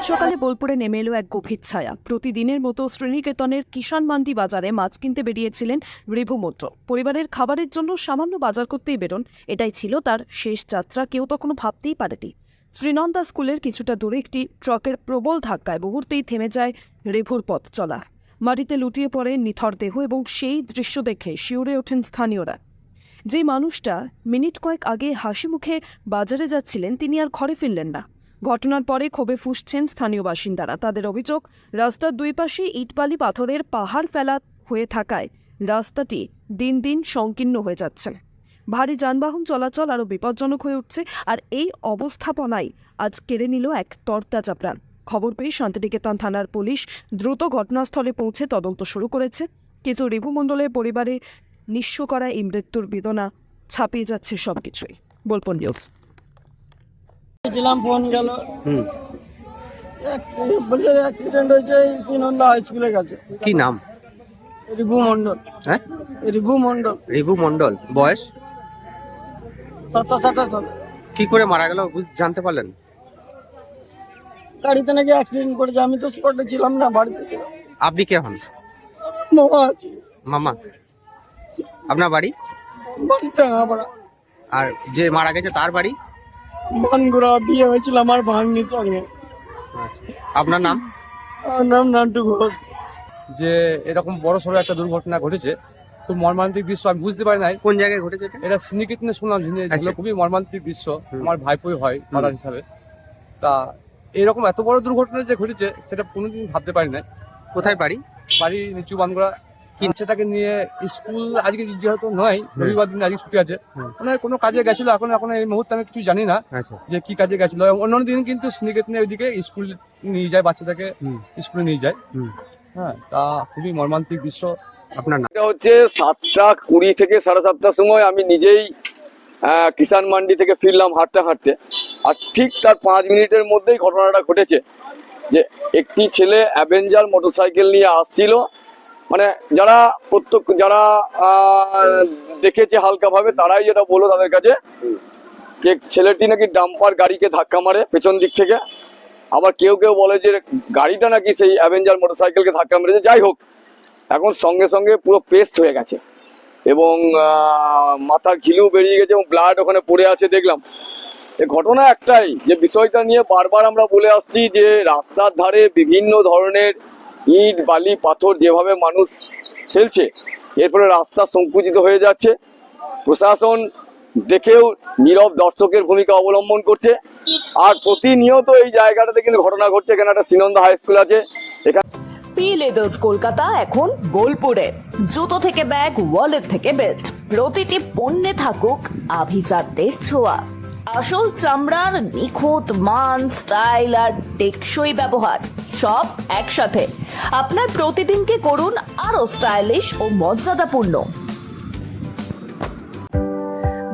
সাত সকালে বোলপুরে নেমে এলো এক গভীর ছায়া। প্রতিদিনের মতো শ্রেণীকেতনের কিষান মান্ডি বাজারে মাছ কিনতে বেরিয়েছিলেন রিভু মৈত্র পরিবারের খাবারের জন্য সামান্য বাজার করতেই বেরোন, এটাই ছিল তার শেষ যাত্রা, কেউ তখনও ভাবতেই পারেনি। শ্রীনন্দা স্কুলের কিছুটা দূরে একটি ট্রাকের প্রবল ধাক্কায় মুহূর্তেই থেমে যায় রেভুর পথ চলা। মাটিতে লুটিয়ে পড়ে নিথর দেহ এবং সেই দৃশ্য দেখে শিউরে ওঠেন স্থানীয়রা। যে মানুষটা মিনিট কয়েক আগে হাসি মুখে বাজারে যাচ্ছিলেন, তিনি আর ঘরে ফিরলেন না। ঘটনার পরে ক্ষোভে ফুসছেন স্থানীয় বাসিন্দারা। তাদের অভিযোগ, রাস্তার দুই পাশে ইটবালি পাথরের পাহাড় ফেলা হয়ে থাকায় রাস্তাটি দিন দিন সংকীর্ণ হয়ে যাচ্ছে। ভারী যানবাহন চলাচল আরও বিপজ্জনক হয়ে উঠছে আর এই অবস্থাপনায় আজ কেড়ে নিল এক তরতাজা প্রাণ। খবর পেয়ে শান্তিনিকেতন থানার পুলিশ দ্রুত ঘটনাস্থলে পৌঁছে তদন্ত শুরু করেছে। কিন্তু রিভু মণ্ডলের পরিবারে নিঃস্ব করা এই মৃত্যুর বেদনা ছাপিয়ে যাচ্ছে সবকিছুই। বলপন নিউজ। ছিলাম ফোন গেল। হুম। বলছে অ্যাক্সিডেন্ট হয়েছে শ্রীনন্দা হাই স্কুলের কাছে। কি নাম? রিভু মণ্ডল। হ্যাঁ? রিভু মণ্ডল। রিভু মন্ডল বয়স? সাতাশ আঠাশ। কি করে মারা গেল বুঝ জানতে পারলেন? গাড়িতে নাকি অ্যাক্সিডেন্ট করেছে আমি তো স্পটে ছিলাম না বাড়িতে ছিলাম আপনি কে হন? মামা আছে। মামা? আপনার বাড়ি? বাড়িতে আমরা। আর যে মারা গেছে তার বাড়ি? বানগুড়া বিয়ে হয়েছিল আমার ভাগ্নির সঙ্গে। আপনার নাম? আমার নাম নান্টু ঘোষ। যে এরকম বড় সড়ো একটা দুর্ঘটনা ঘটেছে খুব মর্মান্তিক দৃশ্য আমি বুঝতে পারি নাই। কোন জায়গায় ঘটেছে এটা? এটা শুনলাম যে আচ্ছা। খুবই মর্মান্তিক দৃশ্য হুম। আমার ভাইপোই হয় ফাদার হিসাবে। তা এরকম এত বড় দুর্ঘটনা যে ঘটেছে সেটা কোনোদিন ভাবতে পারি নাই। কোথায় বাড়ি? বাড়ি নিচু বানগড়া সেটাকে নিয়ে স্কুল আজকে যেহেতু নয় রবিবার দিন আজকে ছুটি আছে। মানে কোনো কাজে গেছিল এখন এখন এই মুহূর্তে আমি কিছু জানি না আচ্ছা। যে কি কাজে গেছিল। অন্যান্য দিন কিন্তু সিন্ডিকেটনে ওইদিকে স্কুল নিয়ে যায় বাচ্চাটাকে স্কুলে নিয়ে যায়। হ্যাঁ তা খুবই মর্মান্তিক দৃশ্য। আপনার এটা হচ্ছে সাতটা কুড়ি থেকে সাড়ে সাতটার সময় আমি নিজেই কিষান মান্ডি থেকে ফিরলাম হাঁটতে হাঁটতে। আর ঠিক তার পাঁচ মিনিটের মধ্যেই ঘটনাটা ঘটেছে যে একটি ছেলে অ্যাভেঞ্জার মোটরসাইকেল নিয়ে আসছিল। মানে যারা প্রত্যেক যারা দেখেছে হালকাভাবে, তারাই যেটা বলল তাদের কাছে ছেলেটি নাকি ডাম্পার গাড়িকে ধাক্কা মারে পেছন দিক থেকে। আবার কেউ কেউ বলে যে গাড়িটা নাকি সেই অ্যাভেঞ্জার মোটরসাইকেলকে ধাক্কা মেরেছে। যাই হোক, এখন সঙ্গে সঙ্গে পুরো পেস্ট হয়ে গেছে এবং মাথার ঘিলু বেরিয়ে গেছে এবং ব্লাড ওখানে পড়ে আছে দেখলাম। এ ঘটনা একটাই, যে বিষয়টা নিয়ে বারবার আমরা বলে আসছি যে রাস্তার ধারে বিভিন্ন ধরনের ইট, বালি, পাথর যেভাবে মানুষ ফেলছে, এরপরে রাস্তা সংকুচিত হয়ে যাচ্ছে। প্রশাসন দেখেও নীরব দর্শকের ভূমিকা অবলম্বন করছে। আর প্রতিনিয়ত এই জায়গাটাতে কিন্তু ঘটনা ঘটছে। এখানে একটা সিনন্দা হাই স্কুল আছে। এখানে পি লেদার্স কলকাতা এখন বোলপুরে। জুতো থেকে ব্যাগ ওয়ালেট থেকে বেল্ট প্রতিটি পণ্যে থাকুক আভিজাত্যের ছোঁয়া। আসল চামড়ার নিখুঁত মান, স্টাইল আর টেকসই ব্যবহার, সব একসাথে। আপনার প্রতিদিনকে করুন আরও স্টাইলিশ ও মর্যাদাপূর্ণ।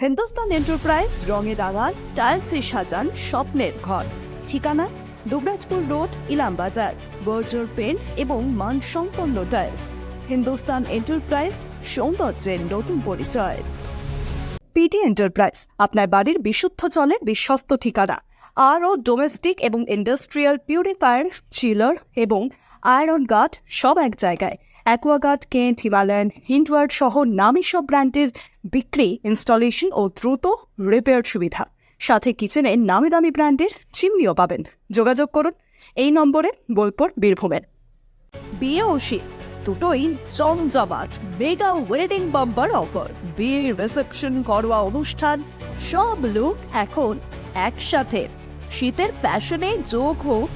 হিন্দুস্তান এন্টারপ্রাইজ রঙে রাঙান টাইলসে সাজান স্বপ্নের ঘর। ঠিকানা, Dubrajpur road Ilambazar Berger paints এবং মানসম্পন্ন টাইলস হিন্দুস্তান এন্টারপ্রাইজ সৌন্দর্যের নতুন পরিচয়। পিটি এন্টারপ্রাইজ আপনার বাড়ির বিশুদ্ধ জলের বিশ্বস্ত ঠিকানা। আর ও ডোমেস্টিক এবং ইন্ডাস্ট্রিয়াল পিউরিফায়ার চিলার এবং আয়রন গার্ড সব এক জায়গায়। অ্যাকোয়াগার্ড, কেন্ট, হিমালয়ান, হিন্ডওয়ার্ড সহ নামি সব ব্র্যান্ডের বিক্রি, ইনস্টলেশন ও দ্রুত রিপেয়ার সুবিধা। সাথে কিচেনে নামি দামি ব্র্যান্ডের চিমনিও পাবেন। যোগাযোগ করুন এই নম্বরে বোলপুর, বীরভূমের। বিয়ে ও শীত দুটোই জমজমাট মেগা ওয়েডিং বাম্পার অফার বিয়ে রিসেপশন করওয়া অনুষ্ঠান, সব লোক এখন একসাথে। শীতের প্যাশনে যোগ হোক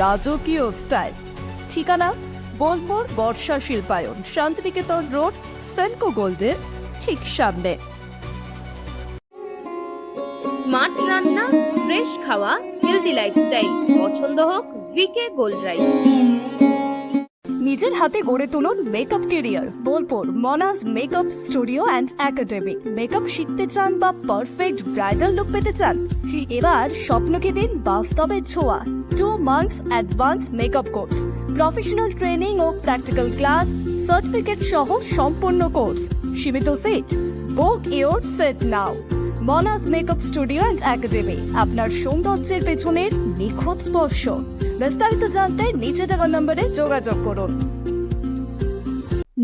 রাজকীয় স্টাইল ঠিকানা বোলপুর বর্ষা শিল্পায়ন শান্তিনিকেতন রোড সেনকো গোল্ডের ঠিক সামনে। স্মার্ট রান্না ফ্রেশ খাওয়া হেলদি লাইফস্টাইল পছন্দ হোক ভিকে গোল্ড রাইস নিজের হাতে গড়ে তুলুন makeup career Bolpur Monaj makeup studio and academy makeup শিখতে চান বা পারফেক্ট ব্রাইডাল লুক পেতে চান? এবার স্বপ্নকে দিন বাস্তবে ছোঁয়া। Two months advance makeup course professional training ও প্র্যাকটিক্যাল ক্লাস সার্টিফিকেট সহ সম্পূর্ণ কোর্স সীমিত seat book your seat now Monaj makeup studio and academy আপনার সৌন্দর্যের পেছনের নিখুঁত স্পর্শ। বিস্তারিত জানতে নিচে দেওয়া নম্বরে যোগাযোগ করুন।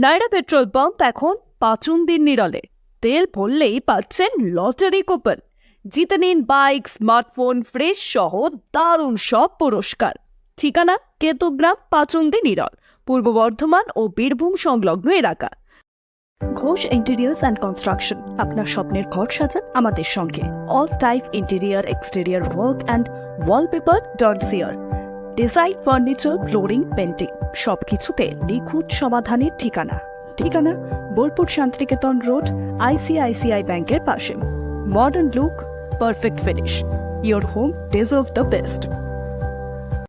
নাইরা পেট্রোল পাম্প এখন পাঁচুন দিন নিরলে। তেল ভরলেই পাচ্ছেন লটারি কুপন। জিতে নিন বাইক, স্মার্টফোন, ফ্রেশ সহ দারুণ সব পুরস্কার। ঠিকানা কেতুগ্রাম পাচুন্দি নিরল, পূর্ব বর্ধমান ও বীরভূম সংলগ্ন এলাকা। ঘোষ ইন্টেরিয়ার্স অ্যান্ড কনস্ট্রাকশন, আপনার স্বপ্নের ঘর সাজান আমাদের সঙ্গে। All type interior, exterior work and wallpaper dot chair. Design, furniture, flooring painting সবকিছুতে নিখুঁত সমাধানের ঠিকানা। ঠিকানা বোলপুর শান্তিনিকেতন রোড, আইসিআইসিআই ব্যাংকের পাশে। Modern look, perfect finish. Your home deserve the best.